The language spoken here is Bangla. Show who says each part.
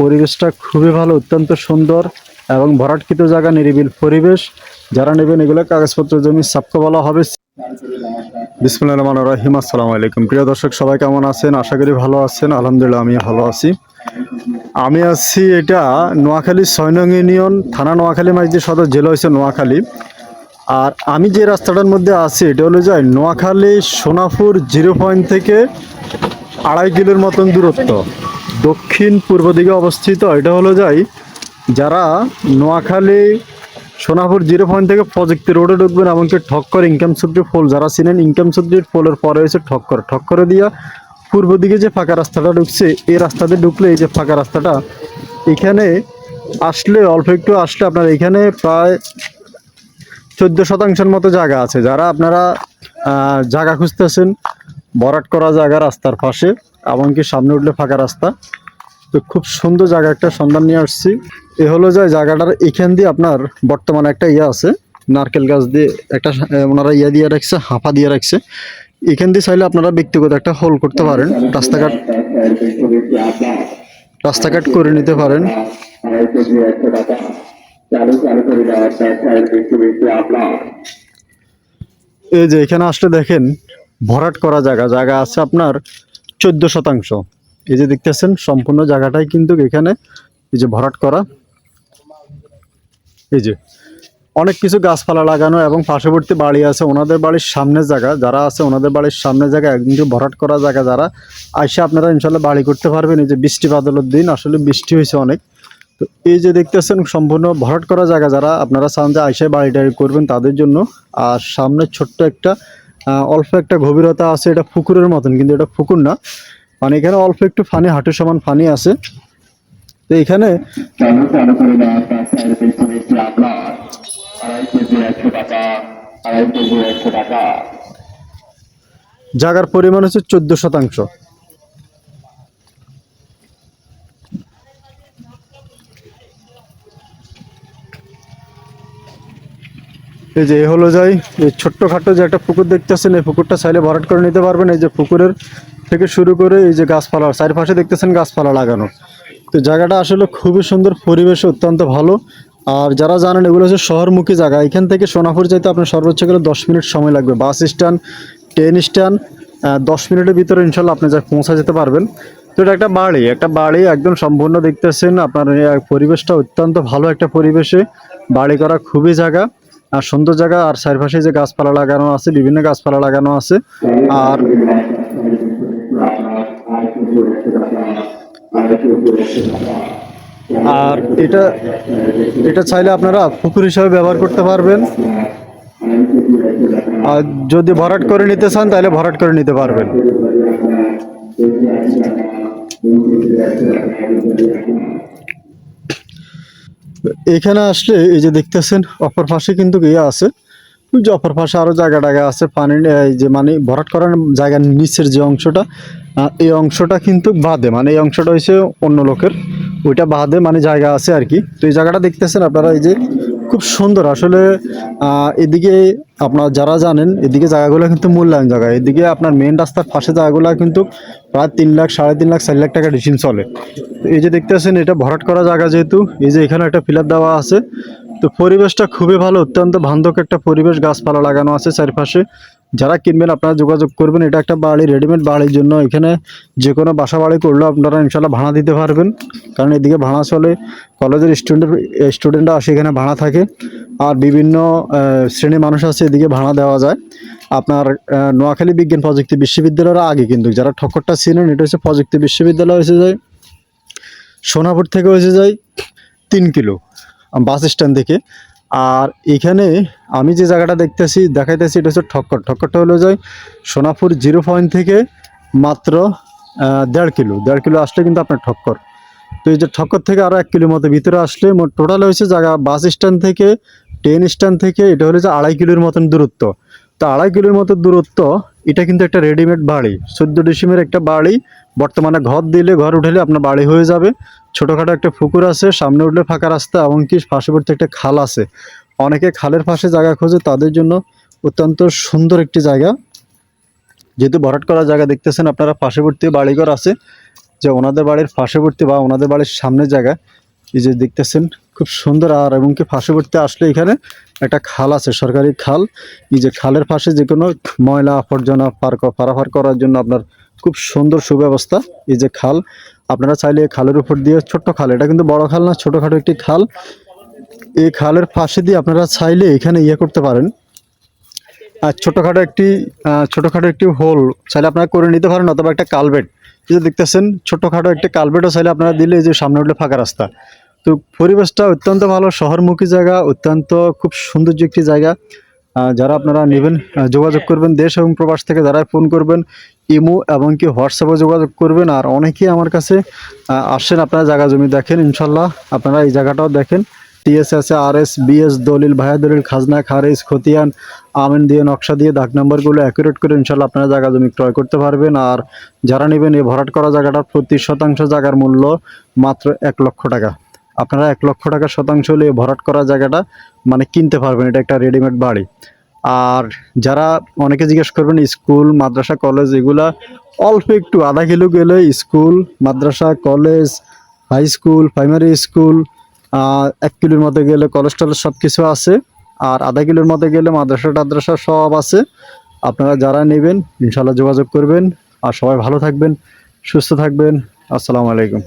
Speaker 1: পরিবেশটা খুবই ভালো, অত্যন্ত সুন্দর এবং ভরাটকৃত জায়গা, নিরিবিল পরিবেশ। যারা নেবেন এগুলো কাগজপত্র জমি সাপকে বলা হবে। বিসমুল্লাহ রহমান রহিম, আসসালামু আলাইকুম। প্রিয় দর্শক, সবাই কেমন আছেন? আশা করি ভালো আছেন। আলহামদুলিল্লাহ আমি ভালো আছি। আমি আছি এটা নোয়াখালী ছয় নং ইউনিয়ন, থানা নোয়াখালী মাইজদি সদর, জেলা হয়েছে নোয়াখালী। আর আমি যে রাস্তাটার মধ্যে আছি, এটা হলো যায় নোয়াখালী সোনাপুর জিরো পয়েন্ট থেকে আড়াই কিলোর মতন দূরত্ব। দক্ষিণ পূর্ব দিকে অবস্থিত, এটা হলো যাই, যারা নোয়াখালী, সোনাপুর জিরো পয়েন্ট থেকে প্রযুক্তি রোডে ঢুকবেন, এমনকি ঠক্কর ইনকাম সুদ্রি ফোল, যারা চিনেন ইনকাম সুদ্রির ফোলের পরে হয়েছে ঠক্কর। ঠক্করে দিয়া পূর্ব দিকে যে ফাঁকা রাস্তাটা ঢুকছে, এই রাস্তাতে ঢুকলে এই যে ফাঁকা রাস্তাটা, এখানে আসলে, অল্প একটু আসলে আপনার এখানে প্রায় চোদ্দ শতাংশের মতো জায়গা আছে। যারা আপনারা জায়গা খুঁজতেছেন ভরাট করা জায়গা রাস্তার পাশে এমনকি সামনে উঠলে ফাঁকা রাস্তা। তো খুব সুন্দর জায়গা একটা সন্ধান নিয়ে আসছি। এ হলো যে জায়গাটার এখান দিয়ে আপনার বর্তমানে একটা ইয়ে আছে, নারকেল গাছ দিয়ে একটা, ওনারা ইয়ে দিয়ে রাখছে, হাঁফা দিয়ে রাখছে। এখান দিয়ে চাইলে আপনারা ব্যক্তিগত একটা হোল করতে পারেন, রাস্তাঘাট রাস্তাঘাট করে নিতে পারেন। এই যে এখানে আসলে দেখেন, ভরাট করা জায়গা জায়গা আছে আপনার চোদ্দ শতাংশ। এই যে দেখতেছেন, সম্পূর্ণ জায়গাটাই কিন্তু এখানে এই যে ভরাট করা। এই যে অনেক কিছু গাছপালা লাগানো এবং পার্শ্ববর্তী বাড়ি আছে, ওনাদের বাড়ির সামনে জায়গা, যারা আছে ওনাদের বাড়ির সামনে জায়গা কিন্তু ভরাট করা জায়গা, যারা আইসা আপনারা ইনশাল্লাহ বাড়ি করতে পারবেন। এই যে বৃষ্টি বাদলের দিন, আসলে বৃষ্টি হয়েছে অনেক। তো এই যে দেখতেছেন, সম্পূর্ণ ভরাট করা জায়গা, যারা আপনারা চান যে আইসায় বাড়ি টাড়ি করবেন তাদের জন্য। আর সামনে ছোট্ট একটা অল্প একটা গভীরতা আছে, এটা পুকুরের মতন, কিন্তু এটা পুকুর না। মানে এখানে অল্প একটু ফানি হাঁটু সমান ফানি আছে। তো এখানে জায়গার পরিমাণ হচ্ছে চোদ্দ শতাংশ। এই যে হলো যাই, এই ছোট্টখাটো যে একটা পুকুর দেখতেছেন, এই পুকুরটা চাইলে ভরাট করে নিতে পারবেন। এই যে পুকুরের থেকে শুরু করে এই যে গাছপালা, চারিপাশে দেখতেছেন গাছপালা লাগানো। তো জায়গাটা আসলে খুবই সুন্দর পরিবেশ অত্যন্ত ভালো। আর যারা জানেন, এগুলো হচ্ছে শহরমুখী জায়গা। এখান থেকে সোনাপুর যেতে আপনার সর্বোচ্চ গেলে দশ মিনিট সময় লাগবে। বাস স্ট্যান্ড, ট্রেন স্ট্যান্ড দশ মিনিটের ভিতরে ইনশাল্লাহ আপনি যা পৌঁছা যেতে পারবেন। তো এটা একটা বাড়ি একটা বাড়ি একদম সম্পূর্ণ দেখতেছেন। আপনার পরিবেশটা অত্যন্ত ভালো একটা পরিবেশে বাড়ি করা খুবই জায়গা। আর সুন্দর জায়গা, আর চারপাশে যে গাছপালা লাগানো আছে, বিভিন্ন গাছপালা লাগানো আছে, আর আর এটা এটা চাইলে আপনারা পুকুর হিসাবে ব্যবহার করতে পারবেন। আর যদি ভরাট করে নিতে চান, তাহলে ভরাট করে নিতে পারবেন। এখানে আসলে এই যে দেখতেছেন, অপর পাশে কিন্তু ইয়ে আছে। যে অপর পাশে আরও জায়গা টাগা আছে, পানি, এই যে মানে ভরাট করার জায়গার নিচের যে অংশটা এই অংশটা কিন্তু বাদে মানে এই অংশটা হয়েছে অন্য লোকের। ওইটা বাদে মানে জায়গা আছে আর কি। তো এই জায়গাটা দেখতেছেন আপনারা, এই যে খুব সুন্দর। আসলে এদিকে আপনার যারা জানেন, এদিকে জায়গাগুলো কিন্তু মূল্যায়ন জায়গা। এদিকে আপনার মেন রাস্তার পাশে জায়গাগুলো কিন্তু প্রায় তিন লাখ, সাড়ে তিন লাখ, চার লাখ টাকা ডিসিন চলে। তো এই যে দেখতে পাচ্ছেন এটা ভরাট করা জায়গা যেহেতু, এই যে এখানে একটা ফিলার দেওয়া আছে। তো পরিবেশটা খুবই ভালো, অত্যন্ত বান্ধব একটা পরিবেশ, গাছপালা লাগানো আছে চারপাশে। যারা কিনবেন আপনারা যোগাযোগ করবেন। এটা একটা বাড়ি রেডিমেড বাড়ির জন্য। এখানে যে কোনো বাসা বাড়ি করলেও আপনারা ইনশাল্লাহ ভাড়া দিতে পারবেন। কারণ এদিকে ভাড়া চলে, কলেজের স্টুডেন্ট স্টুডেন্টরা আসে, এখানে ভাড়া থাকে। আর বিভিন্ন শ্রেণির মানুষ আছে, এদিকে ভাড়া দেওয়া যায়। আপনার নোয়াখালী বিজ্ঞান প্রযুক্তি বিশ্ববিদ্যালয়ের আগে কিন্তু যারা ঠক্করটা ছিলেন এটা হচ্ছে প্রযুক্তি বিশ্ববিদ্যালয় হয়েছে যায়, সোনাপুর থেকে হয়েছে যায় তিন কিলো, বাস স্ট্যান্ড থেকে। আর এখানে আমি যে জায়গাটা দেখতেছি, দেখাইতেছি, এটা হচ্ছে ঠক্কর। ঠক্করটা হলো যায় সোনাপুর জিরো পয়েন্ট থেকে মাত্র দেড় কিলো। দেড় কিলো আসলে কিন্তু আপনার ঠক্কর। তো এই যে ঠক্কর থেকে আরও এক কিলো মতো ভিতরে আসলে মোট টোটাল হয়েছে জায়গা বাস স্ট্যান্ড থেকে ট্রেন স্ট্যান্ড থেকে, এটা হলো যে আড়াই কিলোর মতন দূরত্ব। তো আড়াই কিলোর মতো দূরত্ব, এটা কিন্তু একটা রেডিমেড বাড়ি। চোদ্দ ডিসিমের একটা বাড়ি। বর্তমানে ঘর দিলে ঘর উঠেলে আপনার বাড়ি হয়ে যাবে। ছোটোখাটো একটা পুকুর আছে, সামনে উঠলে ফাঁকা রাস্তা এমনকি পার্শ্ববর্তী একটা খাল আছে। অনেকে খালের পাশে জায়গা খোঁজে, তাদের জন্য অত্যন্ত সুন্দর একটি জায়গা। যেহেতু ভরাট করা জায়গা দেখতেছেন, আপনারা পার্শ্ববর্তী বাড়িঘর আছে, যে ওনাদের বাড়ির পার্শ্ববর্তী বা ওনাদের বাড়ির সামনে জায়গা। এই যে দেখতেছেন, খুব সুন্দর আর এবং কি পার্শ্ববর্তী আসলে এখানে একটা খাল আছে, সরকারি খাল। এই যে খালের পাশে যে কোনো ময়লা আবর্জনা পার পারাপার করার জন্য আপনার খুব সুন্দর সুব্যবস্থা। এই যে খাল, আপনারা চাইলে খালের উপর দিয়ে ছোট্ট খাল, এটা কিন্তু বড় খাল না, ছোটোখাটো একটি খাল। এই খালের পাশে দিয়ে আপনারা চাইলে এখানে ইয়ে করতে পারেন। আর ছোটোখাটো একটি ছোটোখাটো একটি হোল চাইলে আপনারা করে নিতে পারেন, অথবা একটা কালবেট। এই যে দেখতেছেন, ছোটোখাটো একটি কালবেটও চাইলে আপনারা দিলে এই যে সামনে উঠলে ফাঁকা রাস্তা। তো পরিবেশটা অত্যন্ত ভালো, শহরমুখী জায়গা, অত্যন্ত খুব সৌন্দর্য একটি জায়গা। যারা আপনারা নেবেন যোগাযোগ করবেন, দেশ এবং প্রবাস থেকে যারা ফোন করবেন, ইমো এবং কি হোয়াটসঅ্যাপে যোগাযোগ করবেন, আর অনেকেই আমার কাছে আসেন আপনারা জায়গা জমি দেখেন, ইনশাল্লাহ আপনারা এই জায়গাটাও দেখেন। টিএস আর এস বিএস, দলিল ভাইয়া দলিল, খাজনা, খারিজ, খতিয়ান, আমিন দিয়ে, নকশা দিয়ে, দাগ নাম্বারগুলো অ্যাকুরেট করে ইনশাল্লাহ আপনারা জায়গা জমি ক্রয় করতে পারবেন। আর যারা নেবেন এই ভরাট করা জায়গাটার প্রতি শতাংশ জায়গার মূল্য মাত্র এক লক্ষ টাকা। আপনারা এক লক্ষ টাকা শতাংশ হলে ভরাট করা জায়গাটা মানে কিনতে পারবেন, এটা একটা রেডিমেড বাড়ি। আর যারা অনেকে জিজ্ঞেস করবেন, স্কুল, মাদ্রাসা কলেজ এগুলা অল্প একটু, আধা কিলো গেলে স্কুল, মাদ্রাসা college high school primary school এক কিলোর মধ্যে গেলে কলেজ টলেজ সব কিছু আছে, আর আধা কিলোর মধ্যে গেলে মাদ্রাসা, টাদ্রাসা সব আছে। আপনারা যারা নেবেন ইনশাল্লাহ যোগাযোগ করবেন। আর সবাই ভালো থাকবেন, সুস্থ থাকবেন। আসসালামু আলাইকুম।